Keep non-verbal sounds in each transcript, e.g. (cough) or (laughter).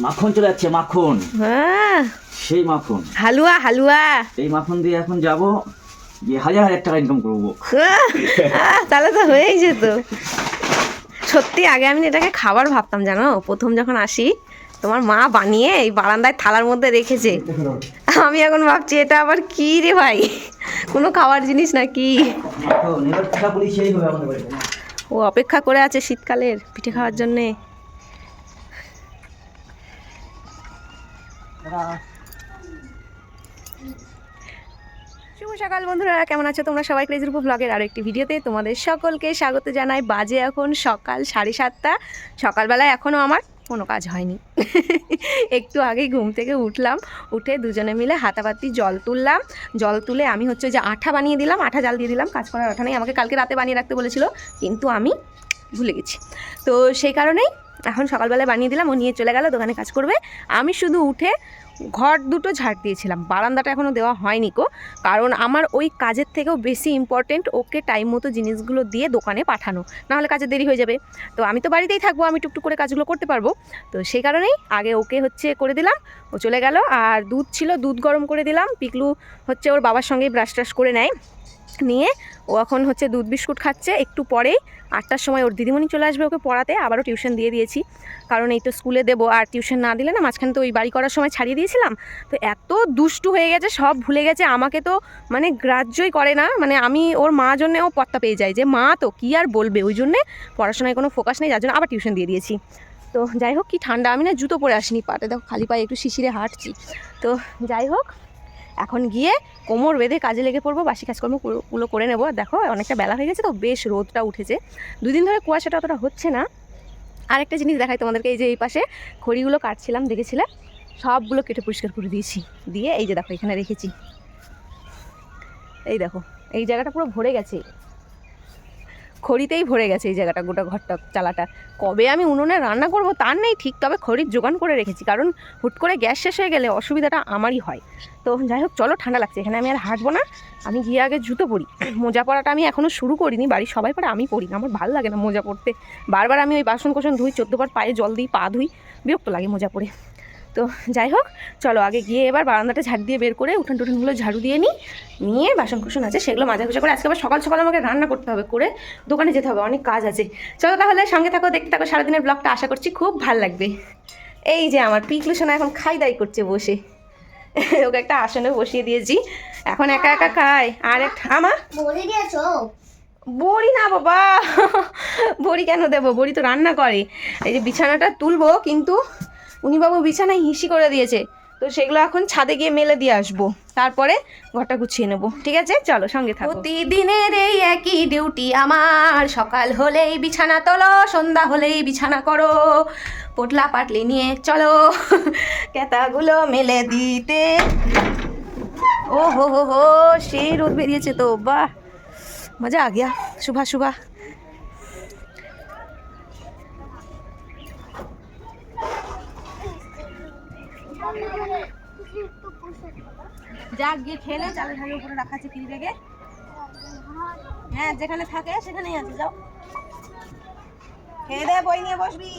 মাখন চলে যাচ্ছে মাখন। হ্যাঁ। সেই মাখন। হালুয়া হালুয়া। এই মাখন দিয়ে এখন যাব গিয়ে হাজার হাজার টাকা ইনকাম করব। আহ, তাহলে তো হয়েই যেত। সত্যি আগে আমি এটাকে খাবার ভাবতাম জানো? প্রথম যখন আসি তোমার মা বানিয়ে এই বারান্দায় থালার মধ্যে রেখেছে। আমি এখন ভাবছি এটা আবার কি রে ভাই? কোনো খাবার জিনিস না কি? ও অপেক্ষা করে আছে শীতকালের পিঠে খাওয়ার জন্যে। শুভ সকাল বন্ধুরা, কেমন আছো তোমরা সবাই? ক্রেজি রূপ ব্লগের আরও একটি ভিডিওতে তোমাদের সকলকে স্বাগত জানাই। বাজে এখন সকাল সাড়ে সাতটা। সকালবেলায় এখনও আমার কোনো কাজ হয়নি। (laughs) একটু আগেই ঘুম থেকে উঠলাম, উঠে দুজনে মিলে হাতাপাতি জল তুললাম। জল তুলে আমি হচ্ছে যে আঠা বানিয়ে দিলাম, আঠা জাল দিয়ে দিলাম, কাজ করার আঠা নেই। আমাকে কালকে রাতে বানিয়ে রাখতে বলেছিল, কিন্তু আমি ভুলে গেছি। তো সেই কারণেই এখন সকালবেলায় বানিয়ে দিলাম, ও নিয়ে চলে গেল, দোকানে কাজ করবে। আমি শুধু উঠে ঘর দুটো ঝাড় দিয়েছিলাম, বারান্দাটা এখনও দেওয়া হয়নি কো কারণ আমার ওই কাজের থেকেও বেশি ইম্পর্টেন্ট ওকে টাইম মতো জিনিসগুলো দিয়ে দোকানে পাঠানো, নাহলে কাজে দেরি হয়ে যাবে। তো আমি তো বাড়িতেই থাকব, আমি টুকটুক করে কাজগুলো করতে পারব। তো সেই কারণেই আগে ওকে হচ্ছে করে দিলাম, ও চলে গেল। আর দুধ ছিল, দুধ গরম করে দিলাম, পিকলু হচ্ছে ওর বাবার সঙ্গেই ব্রাশ ট্রাশ করে নেয়। নিয়ে ও এখন হচ্ছে দুধ বিস্কুট খাচ্ছে। একটু পরেই আটটার সময় ওর দিদিমণি চলে আসবে ওকে পড়াতে। আবারও টিউশন দিয়ে দিয়েছি। কারণ এই তো স্কুলে দেবো আর টিউশন না দিলে না মাঝখানে তো ওই বাড়ি করার সময় ছাড়িয়ে দিয়েছিলাম। তো এত দুষ্টু হয়ে গেছে, সব ভুলে গেছে। আমাকে তো মানে গ্রাহ্যই করে না। মানে আমি ওর মা জন্যেও পত্তা পেয়ে যাই যে, মা তো কী আর বলবে? ওই জন্যে পড়াশোনায় কোনো ফোকাস নেই, যার জন্য আবার টিউশন দিয়ে দিয়েছি। তো যাই হোক, কি ঠান্ডা। আমি না জুতো পরে আসিনি পাটে দেখো খালি পায়ে একটু শিশিরে হাঁটছি। তো যাই হোক এখন গিয়ে কোমর বেঁধে কাজে লেগে পড়ব, বাসি কাজকর্মগুলো করে নেব। আর দেখো, অনেকটা বেলা হয়ে গেছে তো, বেশ রোদটা উঠেছে। দুদিন ধরে কুয়াশাটা অতটা হচ্ছে না। আর একটা জিনিস দেখাই তোমাদেরকে, এই যে এই পাশে খড়িগুলো কাটছিলাম দেখেছিলে সবগুলো কেটে পরিষ্কার করে দিয়েছি। দিয়ে এই যে দেখো, এখানে রেখেছি। এই দেখো, এই জায়গাটা পুরো ভরে গেছে। খড়িতেই ভরে গেছে এই জায়গাটা, গোটা ঘরটা, চালাটা। কবে আমি উনুনে রান্না করব তার নেই ঠিক, তবে খড়ির জোগান করে রেখেছি, কারণ হুট করে গ্যাস শেষ হয়ে গেলে অসুবিধাটা আমারই হয়। তো যাই হোক, চলো ঠান্ডা লাগছে, এখানে আমি আর হাঁটবো না, আমি গিয়ে আগে জুতো পরি। মোজা পরাটা আমি এখনও শুরু করিনি, বাড়ির সবাই পরে আমি পরি না, আমার ভালো লাগে না মোজা পরতে। বারবার আমি ওই বাসন কোসন ধুই, চোদ্দবার পায়ে জল দিই, পা ধুই, বিরক্ত লাগে মোজা পরে। তো যাই হোক চলো আগে গিয়ে এবার বারান্দাটা ঝাড় দিয়ে বের করে উঠান টুঠানগুলো ঝাড়ু দিয়ে নিই নিয়ে বাসন কুসন আছে সেগুলো মাজা কুচা করে আজকে আবার সকাল সকাল আমাকে রান্না করতে হবে করে দোকানে যেতে হবে অনেক কাজ আছে। চলো তাহলে সঙ্গে থাকো দেখতে থাকো সারাদিনের ব্লগটা আশা করছি খুব ভালো লাগবে। এই যে আমার পিকলু সোনা এখন খাই দাই করছে বসে। ওকে একটা আসনে বসিয়ে দিয়েছি এখন একা একা খায়। আর একটা আমা? বড়ি না বাবা বড়ি কেন দেবো? বড়ি তো রান্না করে। এই যে বিছানাটা তুলবো কিন্তু উনিবাবু বিছানায় হিসি করে দিয়েছে। তো সেগুলো এখন ছাদে গিয়ে মেলে দিয়ে আসব। তারপরে ঘরটা গুছিয়ে নেব। ঠিক আছে? চলো, সঙ্গে থাকো। প্রতিদিনের এই একই ডিউটি আমার। সকাল হলেই বিছানা তোলো, সন্ধ্যা হলেই বিছানা করো। পোটলা পাটলি নিয়ে চলো। ক্যাতাগুলো মেলে দিতে। ও হো হো হো সেই রোদ বেরিয়েছে তো, বাহ। মজা আ গিয়া শুভা শুভা। যাক, গিয়ে খেলে চালের হাড়ির উপরে রাখা আছে ফ্রি ব্যাগে হ্যাঁ যেখানে থাকে সেখানেই আছে, যাও। খেয়ে দে, বই নিয়ে বসবি।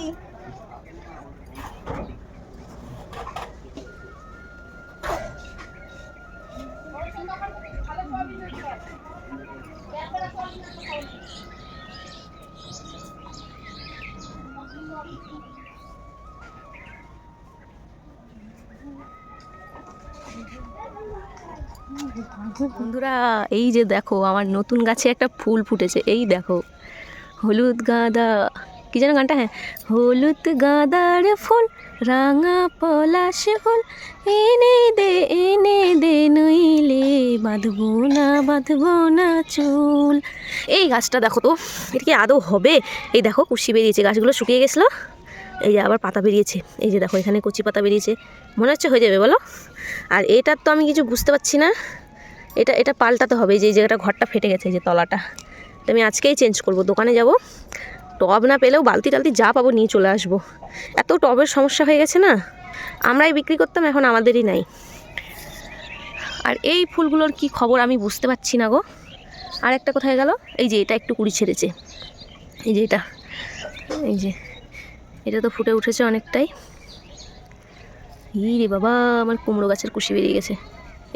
বন্ধুরা, এই যে দেখো, আমার নতুন গাছে একটা ফুল ফুটেছে। এই দেখো, হলুদ গাঁদা, কি যেন গানটা হ্যাঁ হলুদ গাঁদার ফুল, রাঙা পলাশ ফুল, এনে দে এনে দে নইলে বাঁধবো না বাঁধবো না চুল। এই গাছটা দেখো তো, এটা কি আদৌ হবে? এই দেখো, কুশি বেরিয়েছে, গাছগুলো শুকিয়ে গেছিল। এই যে আবার পাতা বেরিয়েছে। এই যে দেখো, এখানে কচি পাতা বেরিয়েছে। মনে হচ্ছে হয়ে যাবে, বলো? আর এটার তো আমি কিছু বুঝতে পারছি না। এটা এটা পাল্টাতে হবে যে জায়গাটা ঘরটা ফেটে গেছে যে তলাটা। তো আমি আজকেই চেঞ্জ করব, দোকানে যাব। টব না পেলেও বালতি টালতি যা পাবো নিয়ে চলে আসব। এত টবের সমস্যা হয়ে গেছে না? আমরাই বিক্রি করতাম, এখন আমাদেরই নাই। আর এই ফুলগুলোর কি খবর আমি বুঝতে পারছি না গো। আর একটা কোথায় গেল? এই যে, এটা একটু কুড়ি ছেড়েছে। এই যে, এটা। এই যে, এটা তো ফুটে উঠেছে অনেকটাই। ই রে বাবা, আমার কুমড়ো গাছের কুশি বেরিয়ে গেছে।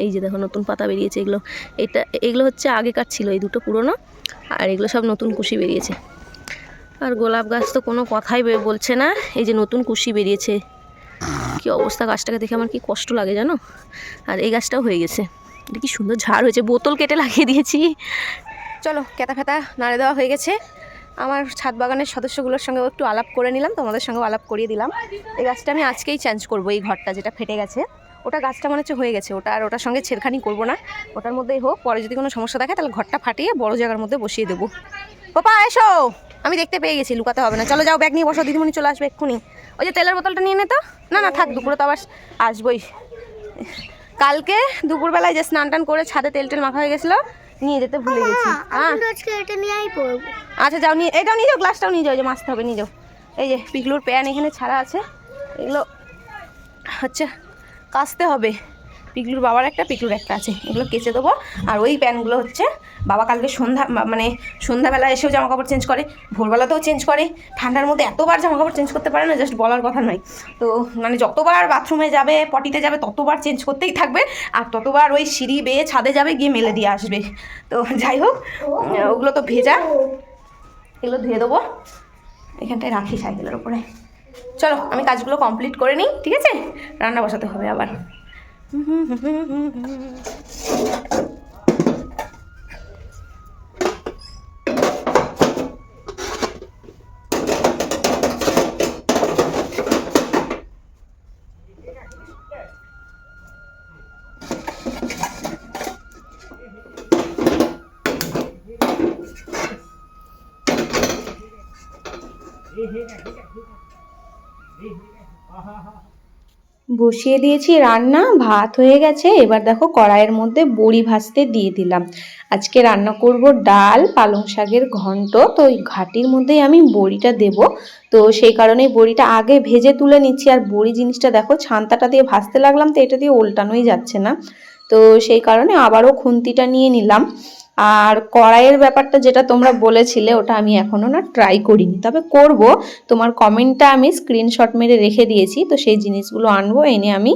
এই যে দেখো নতুন পাতা বেরিয়েছে এগুলো। এটা, এগুলো হচ্ছে আগেকার ছিল এই দুটো পুরনো, আর এগুলো সব নতুন কুশি বেরিয়েছে। আর গোলাপ গাছ তো কোনো কথাই বলছে না, এই যে নতুন কুশি বেরিয়েছে। কি অবস্থা গাছটাকে দেখে আমার কি কষ্ট লাগে জানো? আর এই গাছটাও হয়ে গেছে। এটা কি সুন্দর ঝাড় হয়েছে, বোতল কেটে লাগিয়ে দিয়েছি। চলো, কেতা ফেতা নাড়ে দেওয়া হয়ে গেছে। আমার ছাদ বাগানের সদস্যগুলোর সঙ্গেও একটু আলাপ করে নিলাম, তোমাদের সঙ্গে আলাপ করিয়ে দিলাম। এই গাছটা আমি আজকেই চেঞ্জ করব এই ঘরটা যেটা ফেটে গেছে। ওটা গাছটা মনে হচ্ছে হয়ে গেছে ওটা আর ওটার সঙ্গে ছেড়খানি করব না। ওটার মধ্যেই হোক পরে যদি কোনো সমস্যা থাকে তাহলে ঘরটা ফাটিয়ে বড় জায়গার মধ্যে বসিয়ে দেবো। পাপা এসো! আমি দেখতে পেয়ে গেছি লুকাতে হবে না। চলো যাও ব্যাগ নিয়ে বসো দিদিমণি চলে আসবে এক্ষুনি। ওই যে তেলের বোতলটা নিয়ে নে তো। না না থাক দুপুরে তো আবার আসবোই। কালকে দুপুরবেলায় যে স্নান টান করে ছাদে তেল টেল মাখা হয়ে গেছিল নিয়ে যেতে ভুলে গেছি। আচ্ছা যাও নিয়ে এটাও নিয়ে যাও গ্লাসটাও নিয়ে যাও যে মাছতে হবে নিয়ে যাও। এই যে পিকলুর প্যান এখানে ছাড়া আছে। এগুলো হচ্ছে কাচতে হবে। পিকলুর বাবার একটা, পিকলুর একটা আছে। এগুলো কেচে দেবো। আর ওই প্যানগুলো হচ্ছে বাবা কালকে সন্ধ্যা মানে সন্ধ্যাবেলা এসেও জামা কাপড় চেঞ্জ করে, ভোরবেলাতেও চেঞ্জ করে। ঠান্ডার মধ্যে এতবার জামা কাপড় চেঞ্জ করতে পারে না, জাস্ট বলার কথা নয়। তো মানে যতবার বাথরুমে যাবে, পটিতে যাবে, ততবার চেঞ্জ করতেই থাকবে। আর ততবার ওই সিঁড়ি বেয়ে ছাদে যাবে, গিয়ে মেলে দিয়ে আসবে। তো যাই হোক, ওগুলো তো ভেজা। এগুলো ধুয়ে দেবো। এখানটায় রাখি সাইকেলের উপরে। চলো আমি কাজগুলো কমপ্লিট করে নিই ঠিক আছে? রান্না বসাতে হবে আবার। বসিয়ে দিয়েছি, রান্না, ভাত হয়ে গেছে। এবার দেখো কড়াইয়ের মধ্যে বড়ি ভাজতে দিয়ে দিলাম। আজকে রান্না করব ডাল, পালং শাকের ঘন্ট। তো ওই ঘাটির মধ্যেই আমি বড়িটা দেব। তো সেই কারণেই বড়িটা আগে ভেজে তুলে নিচ্ছি। আর বড়ি জিনিসটা দেখো ছান্তাটা দিয়ে ভাজতে লাগলাম, তো এটা দিয়ে উল্টানোই যাচ্ছে না। তো সেই কারণে আবারও খুন্তিটা নিয়ে নিলাম। আর কড়াইয়ের ব্যাপারটা যেটা তোমরা বলেছিলে, ওটা আমি এখনও না ট্রাই করিনি। তবে করব, তোমার কমেন্টটা আমি স্ক্রিনশট মেরে রেখে দিয়েছি, তো সেই জিনিসগুলো আনব, এনে আমি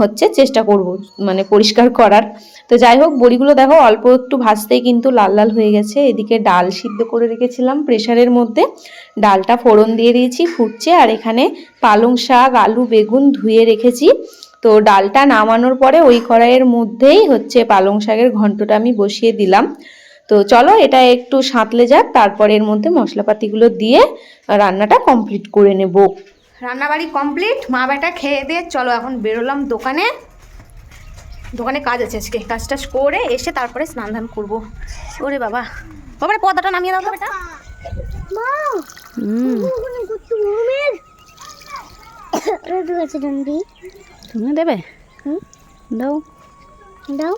হচ্ছে চেষ্টা করব মানে পরিষ্কার করার। তো যাই হোক, বড়িগুলো দেখো অল্প একটু ভাজতেই কিন্তু লাল লাল হয়ে গেছে। এদিকে ডাল সিদ্ধ করে রেখেছিলাম প্রেশারের মধ্যে। ডালটা ফোড়ন দিয়ে দিয়েছি, ফুটছে, আর এখানে পালং শাক, আলু, বেগুন ধুয়ে রেখেছি। তো ডালটা নামানোর পরে ওই কড়াইয়ের মধ্যেই হচ্ছে পালং শাকের ঘন্টটা আমি বসিয়ে দিলাম। তো চলো এটা একটু সাঁতলে যাক তারপরে এর মধ্যে মশলাপাতিগুলো দিয়ে রান্নাটা কমপ্লিট করে নেব। রান্নাবাড়ি কমপ্লিট মা বেটা খেয়ে দিয়ে চলো এখন বেরোলাম দোকানে। দোকানে কাজ আছে আজকে কাজ টাজ করে এসে তারপরে স্নান ধান করব। ওরে বাবা। বাবারে পদাটা নামিয়ে দাও তো বেটা। হুম। তুমি দেবে? দাও। দাও।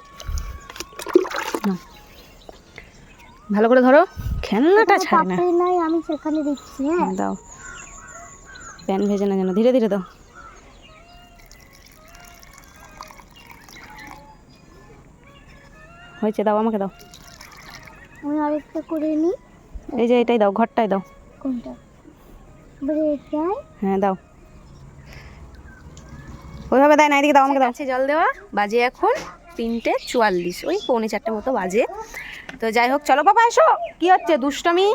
ভালো করে ধরো। খেলনাটা ছাড়ে না। নাই আমি সেখানে দিচ্ছি হ্যাঁ। দাও। প্যান ভেজে না যেন ধীরে ধীরে দাও। হয়েছে দাও আমাকে দাও। আমি আরেকটা করে নিই। এই যে এটাই দাও ঘরটাই দাও। কোনটা? হ্যাঁ দাও। ওইভাবে দেয় না, এদিকে দাও, আমাকে দাও। জল দেওয়া। বাজে এখন তিনটে চুয়াল্লিশ, ওই পৌনে চারটে মতো বাজে। তো যাই হোক, চলো বাবা, এসো। কি হচ্ছে, দুষ্টমি?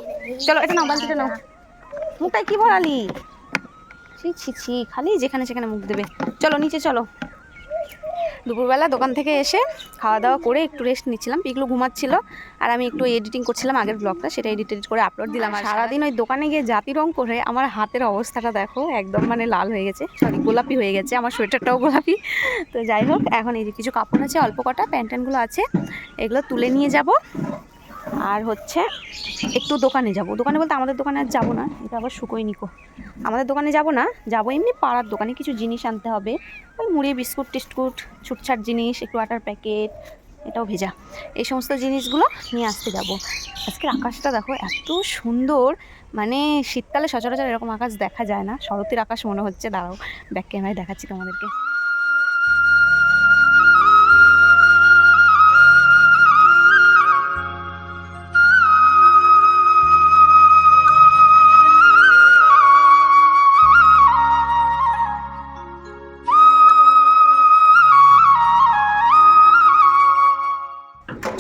চলো, এটা নাও, বালতিটা নাও। মুখটায় কি ভরালি? ছি ছি ছি, খালি যেখানে সেখানে মুখ দেবে। চলো, নিচে চলো। দুপুরবেলা দোকান থেকে এসে খাওয়া দাওয়া করে একটু রেস্ট নিচ্ছিলাম। পিকলু ঘুমাচ্ছিল আর আমি একটু এডিটিং করছিলাম আগের ব্লগটা সেটা এডিট এডিট করে আপলোড দিলাম। আর সারাদিন ওই দোকানে গিয়ে জাতি রং করে আমার হাতের অবস্থাটা দেখো একদম মানে লাল হয়ে গেছে। সরি গোলাপি হয়ে গেছে আমার সোয়েটারটাও গোলাপি। তো যাই হোক এখন এই যে কিছু কাপড় আছে অল্প কটা প্যান্ট আছে এগুলো তুলে নিয়ে যাব। আর হচ্ছে একটু দোকানে যাব। দোকানে বলতে আমাদের দোকানে আর যাব না, এটা আবার শুকোই নিকো। আমাদের দোকানে যাব না, যাব এমনি পাড়ার দোকানে, কিছু জিনিস আনতে হবে। ওই মুড়ি, বিস্কুট, টিস্কুট, ছুটছাট জিনিস, একটু আটার প্যাকেট, এটাও ভেজা। এই সমস্ত জিনিসগুলো নিয়ে আসতে যাব। আজকের আকাশটা দেখো এত সুন্দর মানে শীতকালে সচরাচর এরকম আকাশ দেখা যায় না। শরতের আকাশ মনে হচ্ছে, দাঁড়াও ব্যাক ক্যামেরায় দেখাচ্ছি তোমাদেরকে।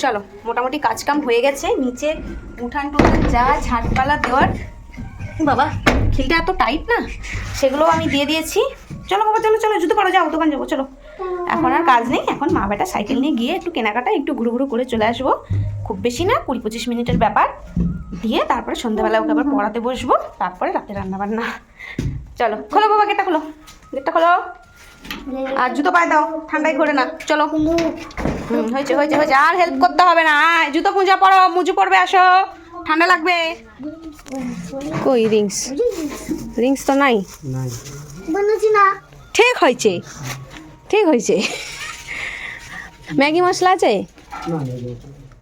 চলো, মোটামুটি কাজ কাম হয়ে গেছে, নিচে উঠান টুঠান যা ঝাঁটপালা দেওয়ার। বাবা, খিলটা এত টাইট না? সেগুলো আমি দিয়ে দিয়েছি। চলো বাবা, চলো চলো, জুতো পরো, যাও, দোকান যাব, চলো। এখন আর কাজ নেই, এখন মা বেটা সাইকেল নিয়ে গিয়ে একটু কেনাকাটা, একটু ঘুরু ঘুরু করে চলে আসব। খুব বেশি না, কুড়ি পঁচিশ মিনিটের ব্যাপার। দিয়ে তারপরে সন্ধ্যাবেলা ওকে আবার পড়াতে বসবো, তারপরে রাতে রান্না বান্না চলো, খোলো বাবা, গেটটা খোলো। গেটটা খোলো। আর জুতো পায়ে দাও ঠান্ডায় ঘোরে না। চলো। হুম হয়েছে হয়েছে হয়েছে। আর হেল্প করতে হবে না। জুতো মুজা পরো মুজু পড়বে আসো। ঠান্ডা লাগবে। কই রিংস রিংস তো নাই? বানাচ্ছি না। ঠিক হয়েছে। ঠিক হয়েছে। ম্যাগি মশলা আছে?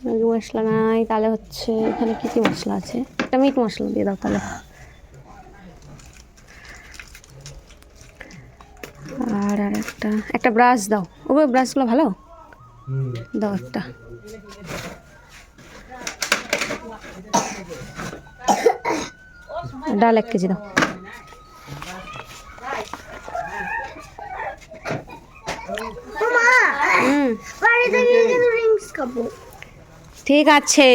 ম্যাগি মশলা নাই তাহলে হচ্ছে এখানে কী কী মশলা আছে? একটা মিট মশলা দিয়ে দাও তাহলে। আর আর একটা একটা ব্রাশ দাও। ওগুলো ব্রাশগুলো ভালো? দাও একটা। ডাল এক কেজি দাও। ঠিক আছে।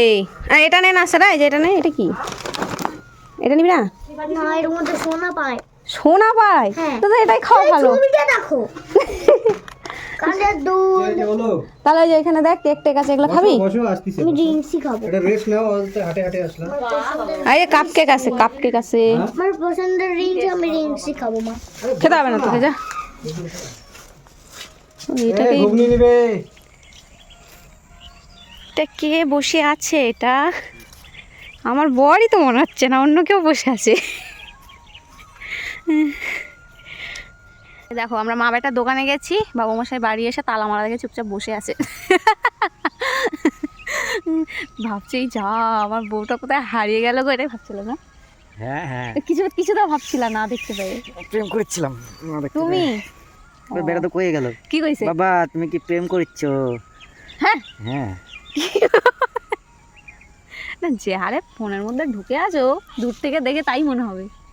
আর এটা নে না সেটা যে এটা নে এটা কি? এটা নিবি না? না এর মধ্যে সোনা পায়। সোনা পাই হ্যাঁ। তো তো এটাই খাওয়া ভালো। ছবিটা দেখো। (laughs) তাহলে যে এখানে দেখ কেক টেক আছে এগুলো খাবি? আমি ড্রিঙ্কসই খাব। এটা রেস্ট নাও হাঁটে হাঁটে আসলাম। এই যে কাপ কেক আছে কাপ কেক আছে। আমার পছন্দের রিংস আমি রিংসই খাব মা। খেতে হবে না তোকে যা। এটাকে ঘুগনি নিবে। এটা কে বসে আছে এটা? আমার বরই তো মনে হচ্ছে না অন্য কেউ বসে আছে। দেখো আমরা মা বেটার দোকানে গেছি বাবু মশাই বাড়ি এসে তালা মারা দেখে চুপচাপ বসে আছে। ভাবছি যা আমার বউটা কোথায় হারিয়ে গেল গো এটাই ভাবছিল না। হ্যাঁ হ্যাঁ। কিছু কিছু তো ভাবছিলাম না দেখতে পেয়ে প্রেম করছিলাম তুমি? বেড়া তো কয়ে গেল কি কইছে? বাবা তুমি কি প্রেম করছ হ্যাঁ। হ্যাঁ। না যে হারে ফোনের মধ্যে ঢুকে আছো দূর থেকে দেখে তাই মনে হবে। আর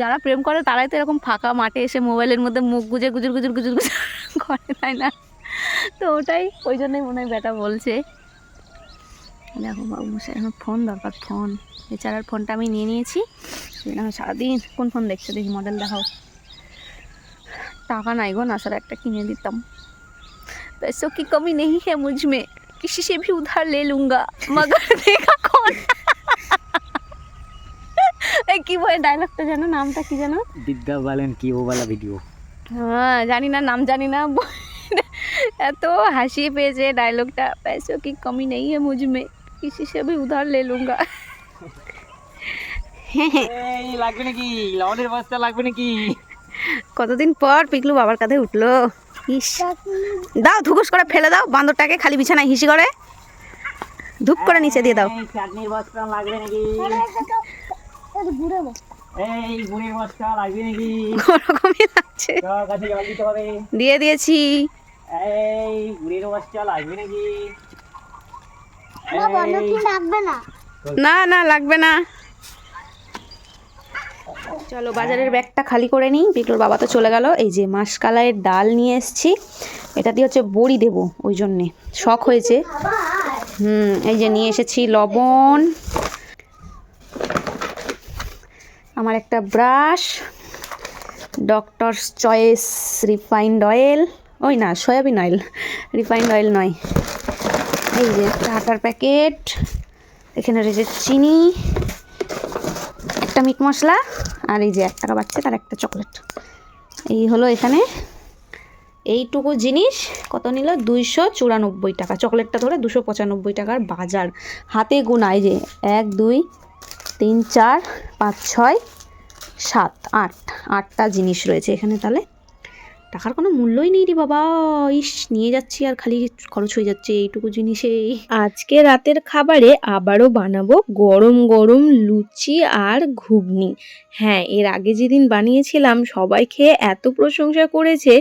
যারা প্রেম করে তারাই তো এরকম ফাঁকা মাঠে এসে মোবাইলের মধ্যে মুখ গুজে গুজুর গুজুর গুজুর গুজুর (laughs) করে তাই না তো ওটাই ওই জন্যই মনে হয় বেটা বলছে দেখো বাবু মশাই এখন ফোন দরকার ফোন এছাড়ার ফোনটা আমি নিয়ে নিয়েছি এখন সারাদিন কোন ফোন দেখছো দেখি মডেল দেখাও টাকা নাই গো না স্যার একটা কিনে দিতাম पैसों की कमी नहीं है मुझ में किसी से भी उधार ले लूंगा मगर देगा कौन এই কি বলে ডায়লগটা জানো নামটা কি জানো বিদ্যা বলেন কি ও वाला ভিডিও হ্যাঁ জানি না নাম জানি না এত হাসি পেয়েছে ডায়লগটা पैसों की कमी नहीं है मुझ में किसी से भी उधार ले लूंगा এই লাগবে নাকি লবণের বস্তা লাগবে নাকি কতদিন পর পিকলু বাবার কাঁধে উঠলো ইস দাও ধুকুস করে ফেলে দাও বান্দরটাকে খালি বিছানায় হিসি করে ধূপ করে নিচে দিয়ে দাও এই চাটনির বস্তা লাগবে নাকি ঘুরে বো এই গুড়ের বস্তা লাগবে নাকি। ওরকমই লাগছে। কাছে জল দিতে হবে। দিয়ে দিয়েছি। এই গুড়ের বস্তা লাগবে নাকি। মা বলো কি লাগবে না? না না লাগবে না। চলো বাজারের ব্যাগটা খালি করে নিই। পিকলুর বাবা তো চলে গেল। এই যে মাসকালাইয়ের ডাল নিয়ে এসেছি। এটা দিয়ে হচ্ছে বড়ি দেবো ওই জন্যে। শখ হয়েছে। হুম এই যে নিয়ে এসেছি লবণ। আমার একটা brush Doctor's Choice refined oil ওই না, সয়াবিন অয়েল রিফাইন্ড অয়েল নয়। এই যে একটা আটার প্যাকেট এখানে রয়েছে চিনি, একটা মিট মশলা, আর এই যে এক টাকা বাচ্চা তার একটা চকলেট এই হলো এখানে। এইটুকু জিনিস, কত নিল? দুইশো চুরানব্বই টাকা। চকলেটটা ধরে দুশো পঁচানব্বই টাকার বাজার। হাতে গোনা এই যে, এক, দুই তিন চার পাঁচ ছয় সাত আট আটটা জিনিস রয়েছে এখানে তাহলে। টাকার কোনো মূল্যই নেই রে বাবা। ইস, নিয়ে যাচ্ছি আর খালি খরচ হয়ে যাচ্ছে এইটুকু জিনিসেই আজকে রাতের খাবারে আবারও বানাবো গরম গরম লুচি আর ঘুগনি। হ্যাঁ এর আগে যেদিন বানিয়েছিলাম, সবাই খেয়ে এত প্রশংসা করেছে,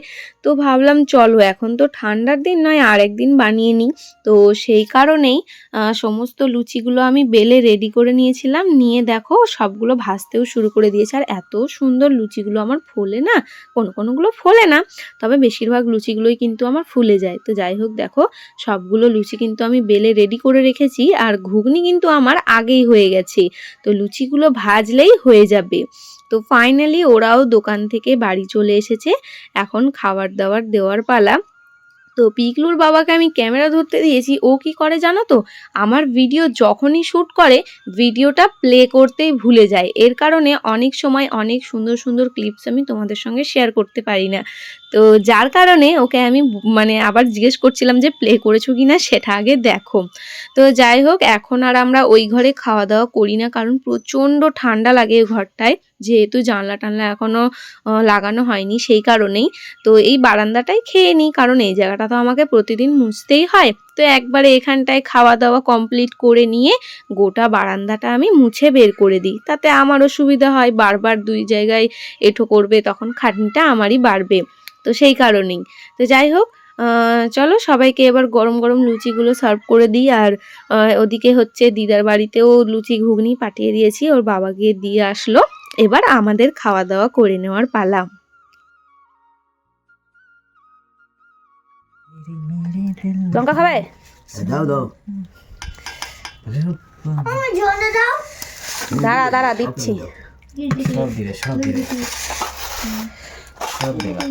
তো ভাবলাম চলো, এখন তো ঠান্ডার দিন নয় আরেকদিন বানিয়ে নিই। তো সেই কারণেই সমস্ত লুচিগুলো আমি বেলে রেডি করে নিয়েছিলাম। নিয়ে দেখো, সবগুলো ভাজতেও শুরু করে দিয়েছে। আর এত সুন্দর লুচিগুলো আমার ফোলে না, কোনো কোনোগুলো ফোলে না না, তবে বেশিরভাগ লুচিগুলোই কিন্তু আমার ফুলে যায়। তো যাই হোক, দেখো, সবগুলো লুচি কিন্তু আমি বেলে রেডি করে রেখেছি আর ঘুগনি কিন্তু আমার আগেই হয়ে গেছে। তো লুচিগুলো ভাজলেই হয়ে যাবে। তো ফাইনালি ওরাও দোকান থেকে বাড়ি চলে এসেছে। এখন খাবার দাবার দেওয়ার পালা। তো পিকলুর বাবাকে আমি ক্যামেরা ধরতে দিয়েছি। ও কি করে জানো তো? আমার ভিডিও যখনই শ্যুট করে, ভিডিওটা প্লে করতেই ভুলে যায়। এর কারণে অনেক সময় অনেক সুন্দর সুন্দর ক্লিপস আমি তোমাদের সঙ্গে শেয়ার করতে পারি না। তো যার কারণে ওকে আমি মানে আবার জিজ্ঞেস করছিলাম যে প্লে করেছ কি না সেটা আগে দেখো। তো যাই হোক, এখন আর আমরা ওই ঘরে খাওয়া দাওয়া করি না, কারণ প্রচণ্ড ঠান্ডা লাগে ওই ঘরটায়। যেহেতু জানলা টানলা এখনও লাগানো হয়নি সেই কারণেই। তো এই বারান্দাটাই খেয়ে নিই, কারণ এই জায়গাটা তো আমাকে প্রতিদিন মুছতেই হয়। তো একবারে এখানটায় খাওয়া দাওয়া কমপ্লিট করে নিয়ে গোটা বারান্দাটা আমি মুছে বের করে দিই। তাতে আমারও সুবিধা হয়, বারবার দুই জায়গায় এঁঠো করবে, তখন খাটনিটা আমারই বাড়বে। তো সেই কারণেই। তো যাই হোক চলো সবাইকে এবার গরম গরম লুচিগুলো সার্ভ করে দিই আর ওদিকে হচ্ছে দিদার বাড়িতেও লুচি ঘুগনি পাঠিয়ে দিয়েছি ওর বাবাকে দিয়ে আসলো। এবার আমাদের খাওয়া দাওয়া করে নেওয়ার পালা। লঙ্কা খাবে? দাও দাও। দাঁড়া দাঁড়া দিচ্ছি। সব দিলে সব দিলে। সব কর করা কর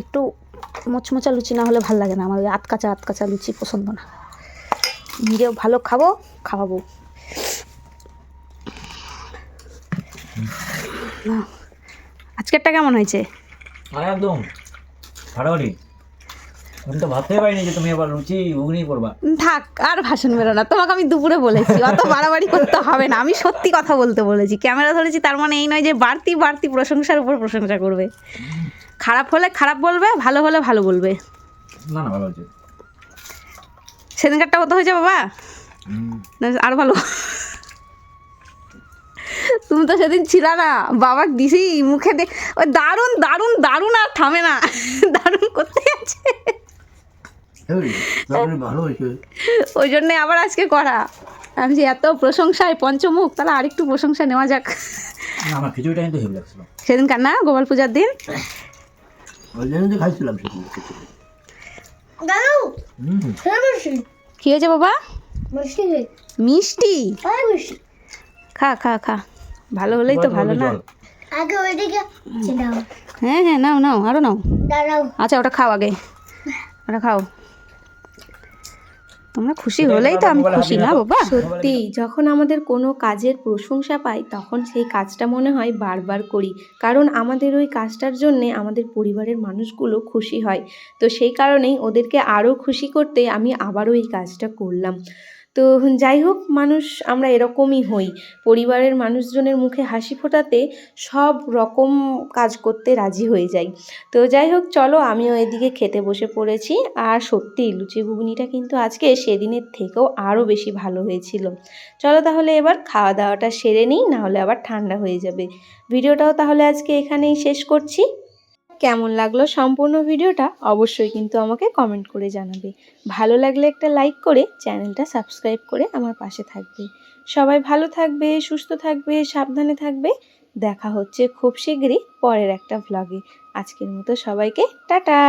একটু মোচমোচা লুচি না হলে ভালো লাগে না আমার ওই আতকাচা আতকাচা লুচি পছন্দ না। নিজেও ভালো খাব খাওয়াবো। আজকেরটা কেমন হয়েছে? একদম। ফাটাফাটি। আমি তো ভাবতেই পারিনি যে তুমি আবার লুচি ঘুগনি করবা। থাক আর ভাষণ বেরো না। তোমাকে আমি দুপুরে বলেছি অত বাড়াবাড়ি করতে হবে না। আমি সত্যি কথা বলতে বলেছি। ক্যামেরা ধরেছি তার মানে এই নয় যে বাড়তি বাড়তি প্রশংসার উপর প্রশংসা করবে। খারাপ হলে খারাপ বলবে ভালো হলে ভালো বলবে। না না ভালো হচ্ছে সেদিনকারটা কত হয়েছে বাবা? আর ভালো। তুমি তো সেদিন ছিল না। বাবা দিছি মুখে দে ওই দারুণ দারুণ দারুণ আর থামে না। দারুণ করতে আছে ওই জন্যে আবার আজকে করা। আমি যে এত প্রশংসায় পঞ্চমুখ তাহলে আরেকটু প্রশংসা নেওয়া যাক। আমার খিচুড়িটা কিন্তু হেভি লাগছিল। সেদিনকার না গোপাল পূজার দিন? ওই জন্য তো খাইছিলাম সেদিন দাদু হুম হ্যাঁ বসি কি হয়েছে বাবা? মিষ্টি? হ্যাঁ খা খা খা। ভালো হলেই তো ভালো না। আগে ওইদিকে হ্যাঁ হ্যাঁ নাও নাও আরও নাও। আচ্ছা ওটা খাও আগে। ওটা খাও। তোমরা খুশি হলেই তো আমি খুশি না বাবা? সত্যি যখন আমাদের কোনো কাজের প্রশংসা পাই তখন সেই কাজটা মনে হয় বারবার করি। কারণ আমাদের ওই কাজটার জন্যে আমাদের পরিবারের মানুষগুলো খুশি হয়। তো সেই কারণেই ওদেরকে আরও খুশি করতে আমি আবারও এই কাজটা করলাম। তো যাই হোক, মানুষ, আমরা এরকমই হই। পরিবারের মানুষজনের মুখে হাসি ফোটাতে সব রকম কাজ করতে রাজি হয়ে যাই। তো যাই হোক, চলো আমিও এদিকে খেতে বসে পড়েছি। আর সত্যি, লুচি ঘুগনিটা কিন্তু আজকে সেদিনের থেকেও আরও বেশি ভালো হয়েছিল। চলো তাহলে এবার খাওয়া দাওয়াটা সেরে নিই, নাহলে আবার ঠান্ডা হয়ে যাবে। ভিডিওটাও তাহলে আজকে এখানেই শেষ করছি। কেমন লাগল সম্পূর্ণ ভিডিওটা অবশ্যই কিন্তু আমাকে কমেন্ট করে জানাবে। ভালো লাগলে একটা লাইক করে চ্যানেলটা সাবস্ক্রাইব করে আমার পাশে থাকবে। সবাই ভালো থাকবে, সুস্থ থাকবে, সাবধানে থাকবে। দেখা হচ্ছে খুব শীঘ্রই পরের একটা ভ্লগে আজকের মতো সবাইকে টাটা!